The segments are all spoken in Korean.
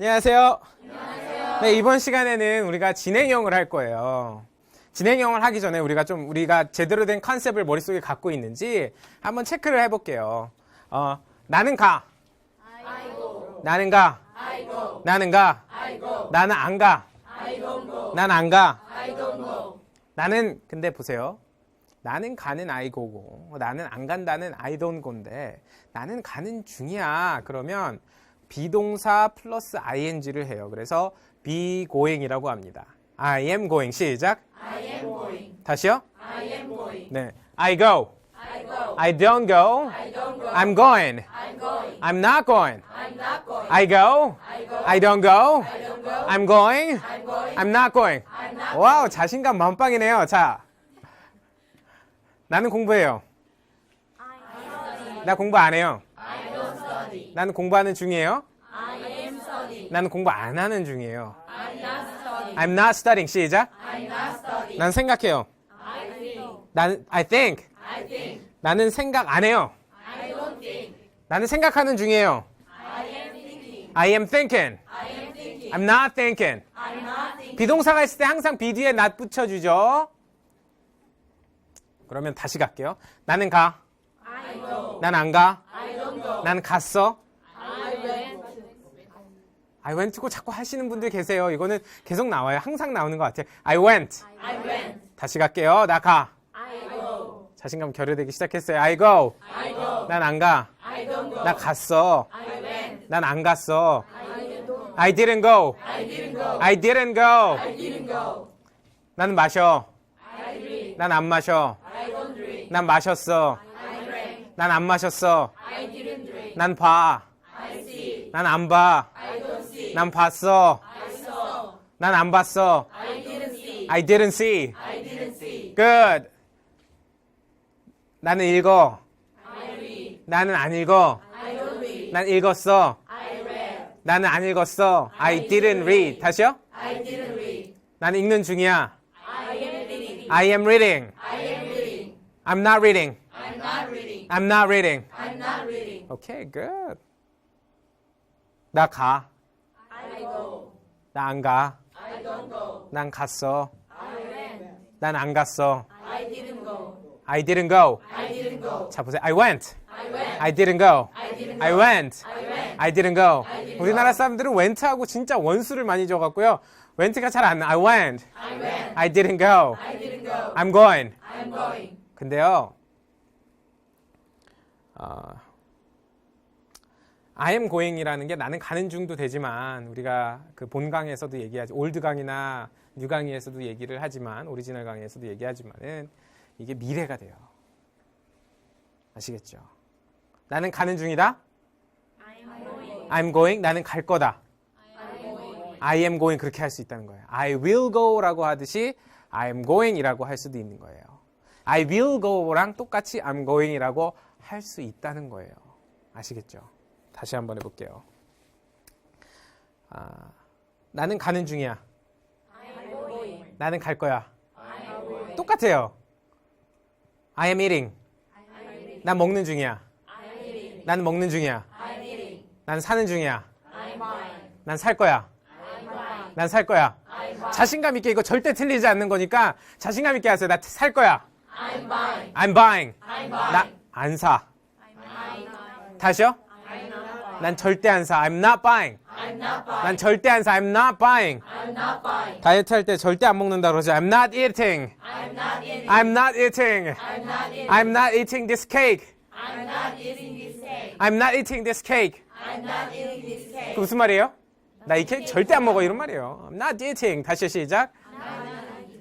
안녕하세요. 네, 이번 시간에는 우리가 진행형을 할 거예요. 진행형을 하기 전에 우리가 좀 우리가 제대로 된 컨셉을 머릿속에 갖고 있는지 한번 체크를 해볼게요. 어, 나는 가. 나는 가. 나는 가. 나는 안 가. 난 안 가. 나는 근데 보세요. 나는 가는 아이고고 나는 안 간다는 I don't go인데 나는 가는 중이야. 그러면 비동사 플러스 ing를 해요. 그래서 be going이라고 합니다. I am going. 시작. I am going. 다시요. I am going. 네. I go. I go. I don't go. I don't go. I'm going. I'm going. I'm not going. I'm not going. I go. I go. I don't go. I don't go. I'm going. I'm going. I'm not going. I'm not. 와우, 자신감 만빵이네요. 자. 나는 공부해요. 나 공부 안 해요. 나는 공부하는 중이에요. I am studying. 나는 공부 안 하는 중이에요. I'm not studying. I'm not studying. 시작. I'm not studying. 난 생각해요. I think. 난 I think. I think. 나는 생각 안 해요. I don't think. 나는 생각하는 중이에요. I am thinking. I am thinking. I am thinking. I'm not thinking. I'm not thinking. 비동사가 있을 때 항상 be 뒤에 not 붙여주죠. 그러면 다시 갈게요. 나는 가. I go. 난 안 가. I don't go. 난 갔어. I went. Went고 자꾸 하시는 분들 계세요. 이거는 계속 나와요. 항상 나오는 것 같아요. I went. I went. 다시 갈게요. 나 가. I go. 자신감 결여되기 시작했어요. I go. I go. 난 안 가. I don't go. 나 갔어. I went. 난 안 갔어. I didn't go. I didn't go. I didn't go. I didn't go. I didn't go. 나는 마셔. I drink. 난 안 마셔. I don't drink. 난 마셨어. I drank. 난 안 마셨어. I didn't drink. 난 봐. I see. 난 안 봐. I. 난 봤어. I. 난안 봤어. I didn't see. I didn't see. I didn't see. Good. 나는 읽어. I read. 나는 안 읽어. I don't read. 난 읽었어. I read. 나는 안 읽었어. I didn't read. 다시요? I didn't read. 나는 읽는 중이야. I am reading. I am reading. I am reading. I'm not reading. I'm not reading. I'm not reading. I'm not reading. Okay, good. 나 가. 나 안 가. 난 갔어. 난 안 갔어. I didn't go. I didn't go. I didn't go. 자, 보세요. I went. I didn't go. I went. I didn't go. 우리나라 사람들은 went하고 진짜 원수를 많이 줘갖고요. went가 잘 안 나. I went. I went. I didn't go. I didn't go. I'm going. I'm going. 근데요. 어, I am going이라는 게 나는 가는 중도 되지만 우리가 그 본 강에서도 얘기하지 올드 강이나 뉴 강의에서도 얘기를 하지만 오리지널 강의에서도 얘기하지만은 이게 미래가 돼요. 아시겠죠? 나는 가는 중이다. I'm going. I'm going. 나는 갈 거다. I'm. I am going 그렇게 할 수 있다는 거예요. I will go라고 하듯이 I am going이라고 할 수도 있는 거예요. I will go랑 똑같이 I'm going이라고 할 수 있다는 거예요. 아시겠죠? 다시 한번 해볼게요. 아, 나는 가는 중이야. 나는 갈 거야. 똑같아요. I am eating. 난 먹는 중이야. 나는 먹는 중이야. 난 사는 중이야. 난 살 거야. 난 살 거야. 자신감 있게 이거 절대 틀리지 않는 거니까 자신감 있게 하세요. 나 살 거야. I'm buying. I'm buying. I'm 나 buying. 안 사. I'm. 다시요? I'm not buying. 난 절대 안 사. I'm not buying. I'm not buying. 난 절대 안 사. I'm not buying. I'm not buying. 다이어트 할 때 절대 안 먹는다 그러죠. I'm not eating. I'm not eating. I'm not eating. I'm not eating. I'm not eating this cake. I'm not eating this cake. I'm not eating this cake. I'm not eating this cake. 그 무슨 말이에요? 나 이 케이크 절대 안 먹어 이런 말이에요. I'm not eating. 다시 시작.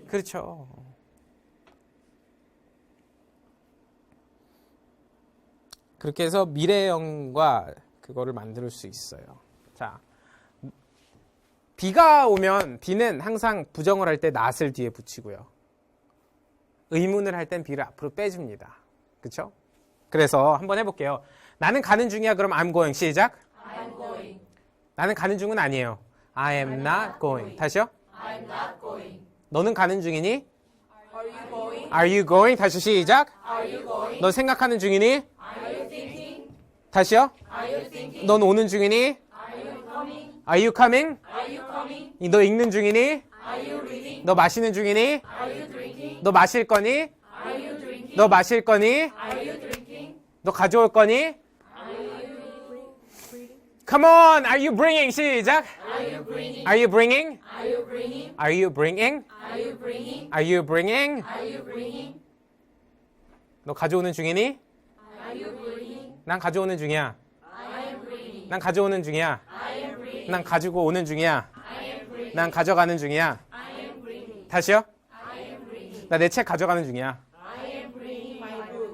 그렇죠. 그렇게 해서 미래형과 그거를 만들 수 있어요. 자, 비가 오면 비는 항상 부정을 할때 not을 뒤에 붙이고요. 의문을 할 땐 비를 앞으로 빼줍니다. 그렇죠? 그래서 한번 해볼게요. 나는 가는 중이야. 그럼 I'm going. 시작. I'm going. 나는 가는 중은 아니에요. I am not going. 다시요. I'm not going. 너는 가는 중이니? Are you going? Are you going? 다시 시작. Are you going? 너 생각하는 중이니? 다시요. Are you thinking? 넌 오는 중이니? Are you coming? 너 읽는 중이니? Are you reading? 너 마시는 중이니? Are you drinking? 너 마실 거니? Are you drinking? 너 마실 거니? Are you drinking? 너 가져올 거니? Come on, are you bringing? 시작. Are you bringing? Are you bringing? Are you bringing? 너 가져오는 중이니? 난 가져오는 중이야. 난 가져오는 중이야. 난 가지고 오는 중이야. 난 가져가는 중이야. 다시요? 나 내 책 가져가는 중이야.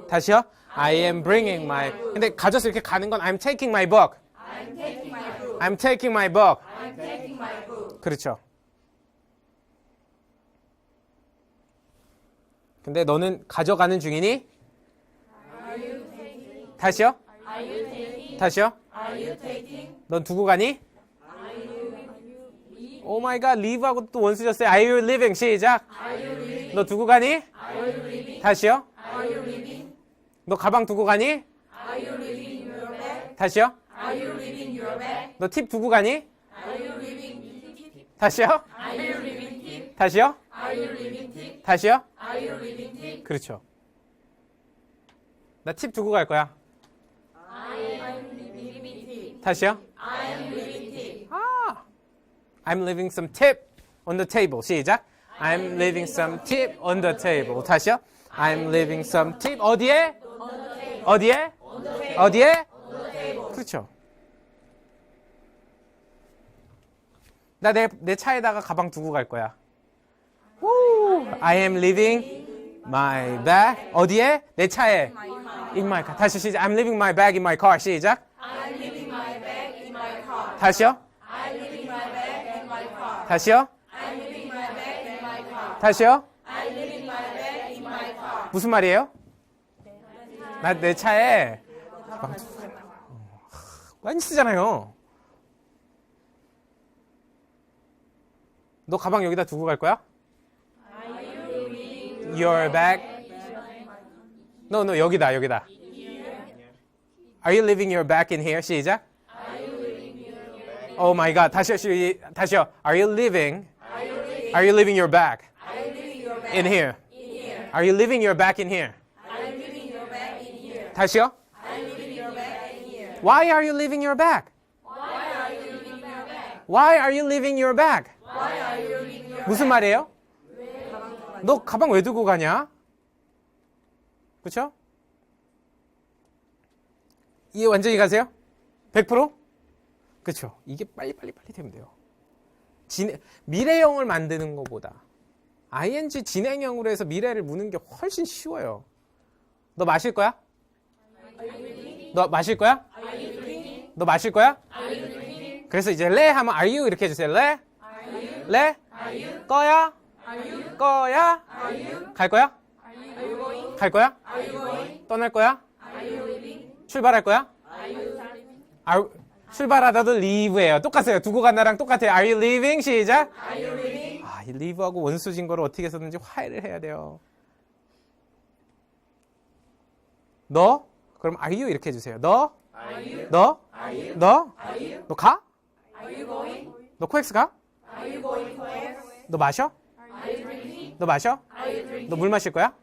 다시요? I am bringing my. 근데 가져서 이렇게 가는 건 I'm taking my book. I'm taking my book. I'm taking my book. I'm taking my book. 그렇죠. 근데 너는 가져가는 중이니? Are you taking? 다시요? Taking? 넌 두고 가니? 오 마이 갓, live하고 또 원수 졌어요. Are you living? 시작. You? 너 두고 가니? 다시요? 너 가방 두고 가니? 다시요? 너 팁 두고 가니? 다시요? 다시요? 다시요? 그렇죠. 나 팁 두고 갈 거야. I am living tip. 다시요? I am living tip. 아, I'm leaving some tip on the table. 시작. I'm leaving some tip on the table. 다시요. I'm leaving some tip 어디에? 어디에? 어디에? 그렇죠. 나 내 내 차에다가 가방 두고 갈 거야. 오, I am leaving my bag 어디에? 내 차에. In my car. 다시 시작. I'm leaving my bag in my car. 시작. I'm leaving my bag in my car. 다시요. 다시요. 다시요. 무슨 말이에요? 나 내 차에. 어, 많이 쓰잖아요. 너 가방 여기다 두고 갈 거야? Your bag? No, no, 여기다, 여기다. Are you leaving your bag in here? 시작. Oh my god. 다시요, 시, 다시요. Are you leaving? Are you leaving your bag I'm leaving your bag in here? in here. Are you leaving your bag in here? I'm leaving your bag in here. 다시요. I'm leaving your bag in here. Why are you leaving your bag? Why are you leaving your bag? Why are you leaving your bag? Why are you leaving your 무슨 말이에요? 너 가방 왜 두고 가냐? 그렇죠? 이해 완전히 가세요? 100%? 그렇죠. 이게 빨리 빨리 빨리 되면 돼요. 진, 미래형을 만드는 것보다 ing 진행형으로 해서 미래를 무는 게 훨씬 쉬워요. 너 마실 거야? 너 마실 거야? 너 마실 거야? 그래서 이제 레 하면 are you 이렇게 해주세요. 레? 레? 꺼야? 꺼야? 갈 거야? 갈 거야? 떠날 거야? 출발할 거야? Are- 출발하다도 leave예요. 똑같아요. 두고 간다랑 똑같아요. Are you leaving? 시작. 아, 이 leave하고 원수진 거를 어떻게 해서든지 화해를 해야 돼요. 너? 그럼 are you 이렇게 해주세요. 너? 너? 너? 너 가? 너 코엑스 가? 너 마셔? 너 마셔? 너물 마실 거야?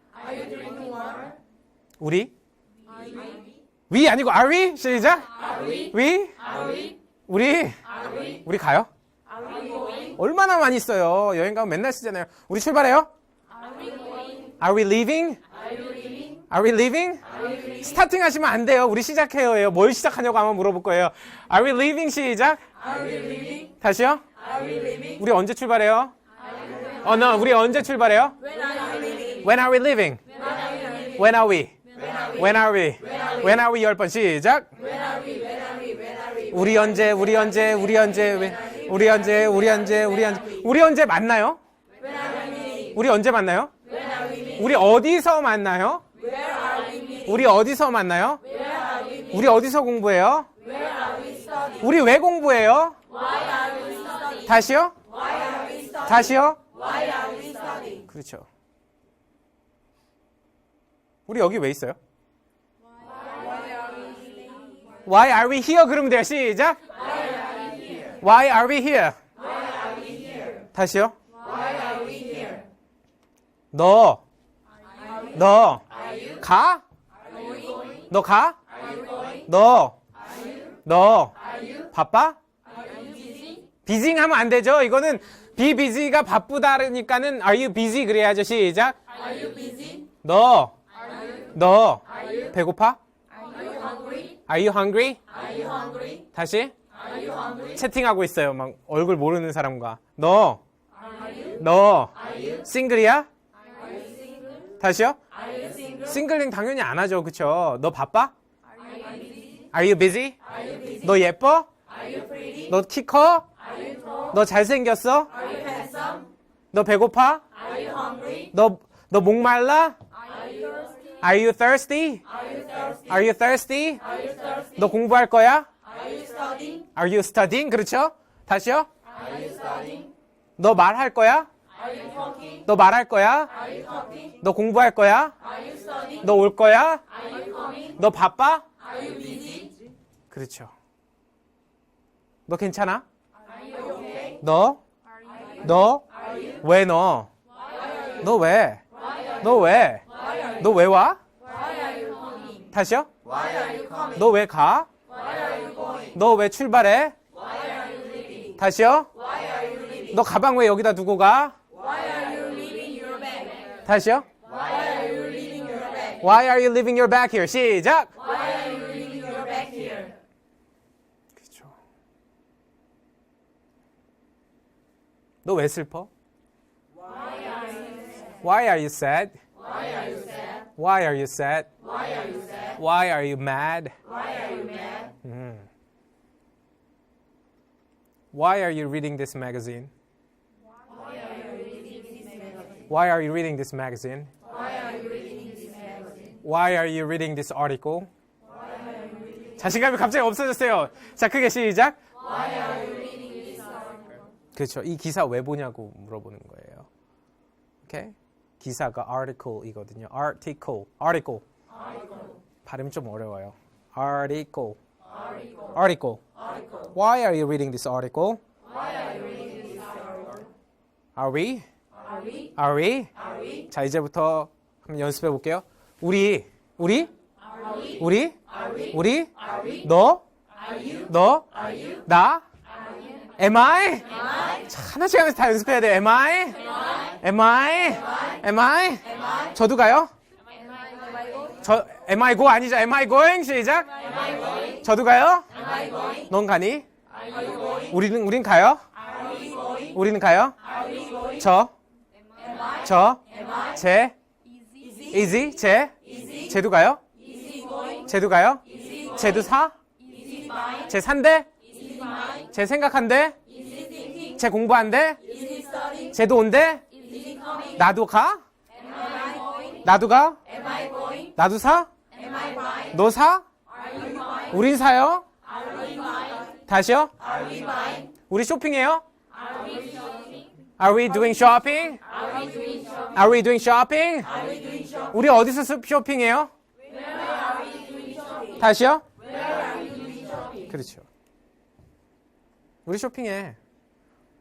우리? 위 아니고 are we? 시작. we? 우리? 우리 가요? 얼마나 많이 써요? 여행 가면 맨날 쓰잖아요. 우리 출발해요? Are we leaving? Are we leaving? 스타팅 하시면 안 돼요. 우리 시작해요. 뭘 시작하냐고 아마 물어볼 거예요. Are we leaving? 시작. 다시요? 우리 언제 출발해요? 어, 너 우리 언제 출발해요? When are we leaving? When are we? When are we? When are we 열번 시작. 우리 언제? 우리 언제? 우리 언제? 왜- 우리 언제? 우리 언제? 우리 언제? 우리 언제 만나요? 우리 언제 만나요? 우리 어디서 만나요? 우리 어디서 만나요? 우리 어디서 공부해요? 우리 왜 공부해요? 다시요? 다시요? 그렇죠. 우리 여기 왜 있어요? Why are we here? 그러면 돼요. 시작. Why are we here? 다시요. Why are we here? 너, 너, 가? 너 가? 너, 너, 바빠? 비징 하면 안 되죠. 이거는 be busy가 바쁘다니까는 are you busy 그래야죠. 시작. Are you busy? 너, 너, 배고파? Are you hungry? 다시? 채팅하고 있어요. 막 얼굴 모르는 사람과 너, 너 싱글이야? 다시요? 싱글링 당연히 안 하죠. 그쵸? 너 바빠? Are you busy? 너 예뻐? Are you pretty? 너키 커? Are you tall? 너 잘생겼어? Are you handsome? 너 배고파? Are you hungry? 너, 너 목말라? Are you thirsty? Are you thirsty? 너 공부할 거야? Are you studying? 그렇죠? 다시요? 너 말할 거야? 너 말할 거야? 너 공부할 거야? 너 올 거야? 너 바빠? 그렇죠. 너 괜찮아? 너? 너? 왜 너? 너 왜? 너 왜? 너 왜 와? 다시요? 너 왜 가? 너 왜 출발해? 다시요? 너 가방 왜 여기다 두고 가? 다시요? Why are you leaving your bag? Here? 시작! Why are you leaving your bag here? 그렇죠. 너왜 슬퍼? Why are you sad? Why are you sad? Why are you sad? Why are you sad? Why are you mad? Why are you mad? Why are you reading this magazine? Why are you reading this magazine? Why are you reading this magazine? Why are you reading this article? 자신감이 갑자기 없어졌어요. 자, 크게 시작. Why are you reading this article? 그렇죠. 이 기사 왜 보냐고 물어보는 거예요. 오케이? 기사가 article이거든요. article, article. 발음이 좀 어려워요. article. article. Why are you reading this article? Are we? Are we? Are we? Are we? 자, 이제부터 한번 연습해 볼게요. 우리, 우리, Are? 우리, Are? 우리, Are? 너, Are you? 너, Are you? 나, am I? 하나씩 하면서 다 연습해야 돼. Am I? Am I? Am I? 저도 가요? 저 am I go 아니죠? Am I going? 시작. 저도 가요? 넌 가니? 우리는 우린 가요? 우리는 가요? 저? 저? 제, Easy? 제? 쟤도 가요? 쟤도 가요? 쟤도 사? 쟤 산대? 쟤 생각한대? 쟤 공부한대? 쟤도 온대? 나도 가? 나도 가? 나도 사? 너 사? 우린 사요? 다시요? 우리 쇼핑해요? Are we doing shopping? Are we doing shopping? 우리 어디서 수- 쇼핑해요? 다시요? 그렇죠. 우리 쇼핑해.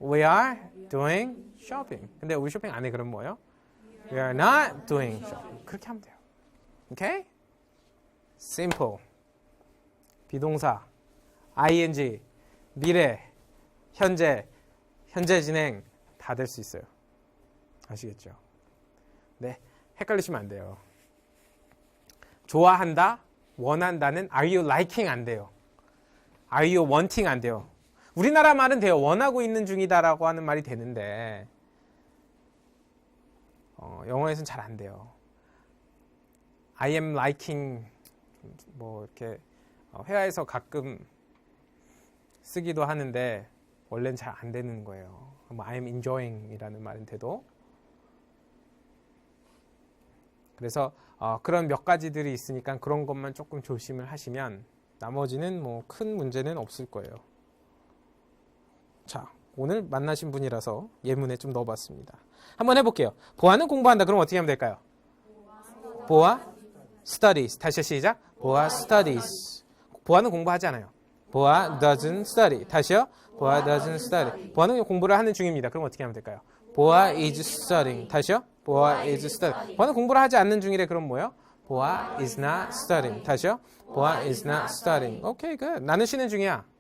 We are doing shopping. 근데 우리 쇼핑 안 해. 그럼 뭐예요? We are not doing shopping. 그렇게 하면 돼요. 오케이? Simple. 비동사. ing. 미래. 현재. 현재 진행. 다 될 수 있어요. 아시겠죠? 네. 헷갈리시면 안 돼요. 좋아한다. 원한다는 are you liking 안 돼요. Are you wanting 안 돼요. 우리나라 말은 돼요. 원하고 있는 중이다라고 하는 말이 되는데 어, 영어에서는 잘 안 돼요. I am liking 뭐 이렇게 어, 회화에서 가끔 쓰기도 하는데 원래는 잘 안 되는 거예요. 뭐 I am enjoying이라는 말은 돼도 그래서 어, 그런 몇 가지들이 있으니까 그런 것만 조금 조심을 하시면 나머지는 뭐 큰 문제는 없을 거예요. 자, 오늘 만나신 분이라서 예문에 좀 넣어봤습니다. 한번 해볼게요. 보아는 공부한다. 그럼 어떻게 하면 될까요? 보아 studies. 다시 시작. 보아 studies. 보아는 공부하지 않아요. 보아 doesn't study. 다시요. 보아 doesn't study. 보아는 공부를 하는 중입니다. 그럼 어떻게 하면 될까요? 보아 is studying. 다시요. 보아 is studying. 보아는 공부를 하지 않는 중이래. 그럼 뭐요? 보아 is not studying. 다시요. 보아 is not studying. 오케이, 그 나는 쉬는 중이야.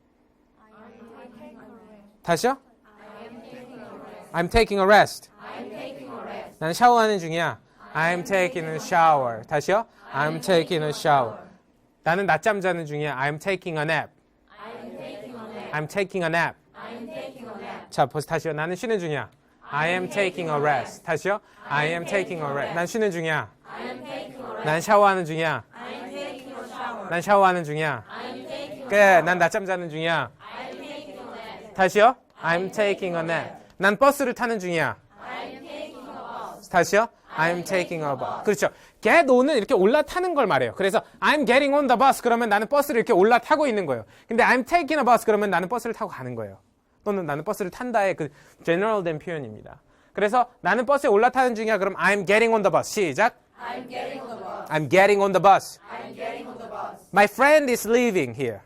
다시요. I'm taking a rest. 나는 샤워하는 중이야. I'm taking a shower. 다시요. I'm taking a shower. 나는 낮잠 자는 중이야. I'm taking a nap. I'm taking a nap. 자, 벌써 다시요. 나는 쉬는 중이야. I am taking a rest. 다시요. I am taking a rest. 난 쉬는 중이야. 난 샤워하는 중이야. 난 샤워하는 중이야. 끝. 난 낮잠 자는 중이야. 다시요. I'm taking a nap. 난 버스를 타는 중이야. 다시요. I'm taking a bus. 그렇죠. get on은 이렇게 올라타는 걸 말해요. 그래서 I'm getting on the bus 그러면 나는 버스를 이렇게 올라타고 있는 거예요. 근데 I'm taking a bus 그러면 나는 버스를 타고 가는 거예요. 또는 나는 버스를 탄다의 그 general된 표현입니다. 그래서 나는 버스에 올라타는 중이야. 그럼 I'm getting on the bus. 시작. I'm getting on the bus. I'm getting on the bus. I'm getting on the bus. My friend is leaving here.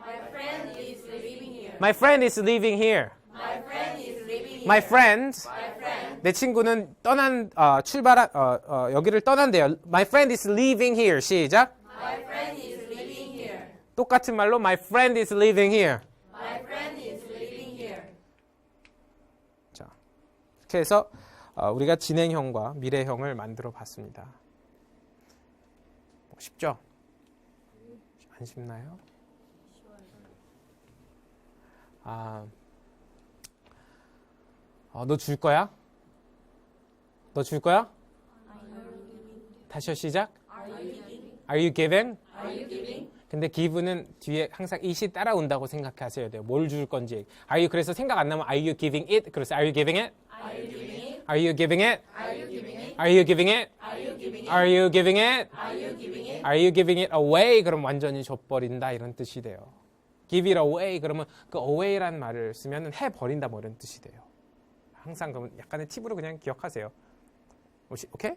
My friend is living here. My friend is leaving here. My friend is living here. My friend My friend. 내 친구는 떠난 어, 출발한 어, 어, 여기를 떠난대요. My friend is leaving here. 시작. My friend is living here. 똑같은 말로 my friend is leaving here. My friend is living here. 자, 이렇게 해서 어, 우리가 진행형과 미래형을 만들어 봤습니다. 뭐 쉽죠? 안 쉽나요? 아, 어, 너줄 거야? 너 줄 거야? 다시 시작. Are you giving? Are you giving? 근데 기분은 뒤에 항상 it이 따라온다고 생각하셔야 돼요. 뭘 줄 건지. Are you 그래서 생각 안 나면 Are you giving it? 그래서 Are you giving it? Are you giving it? Are you giving it? Are you giving it? Are you giving it? Are you giving it away? 그럼 완전히 줘버린다 이런 뜻이 돼요. Give it away 그러면 그 away란 말을 쓰면 해 버린다 뭐 이런 뜻이 돼요. 항상 그러면 약간의 팁으로 그냥 기억하세요. 오케이?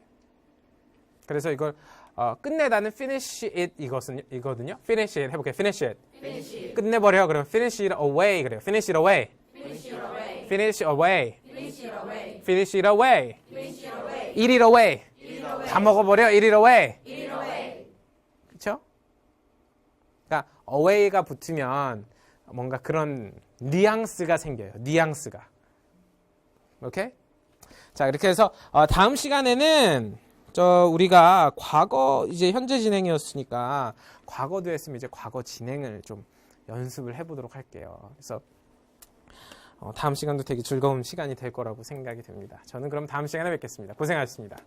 그래서 이걸 어, 끝내다는 finish it 이것은 이거든요. finish it 해볼게요. finish it. Finish it. 끝내버려. 그러면 finish it away 그래요. finish it away. Finish it away. finish away. Finish it away. finish it away. Finish it away. eat it away. Eat it away. 다 먹어버려. eat it away. Eat it away. 그렇죠? 그러니까 away가 붙으면 뭔가 그런 뉘앙스가 생겨요. 뉘앙스가. 오케이? 자, 이렇게 해서 어, 다음 시간에는 저 우리가 과거 이제 현재 진행이었으니까 과거도 했으면 이제 과거 진행을 좀 연습을 해보도록 할게요. 그래서 어, 다음 시간도 되게 즐거운 시간이 될 거라고 생각이 듭니다. 저는 그럼 다음 시간에 뵙겠습니다. 고생하셨습니다.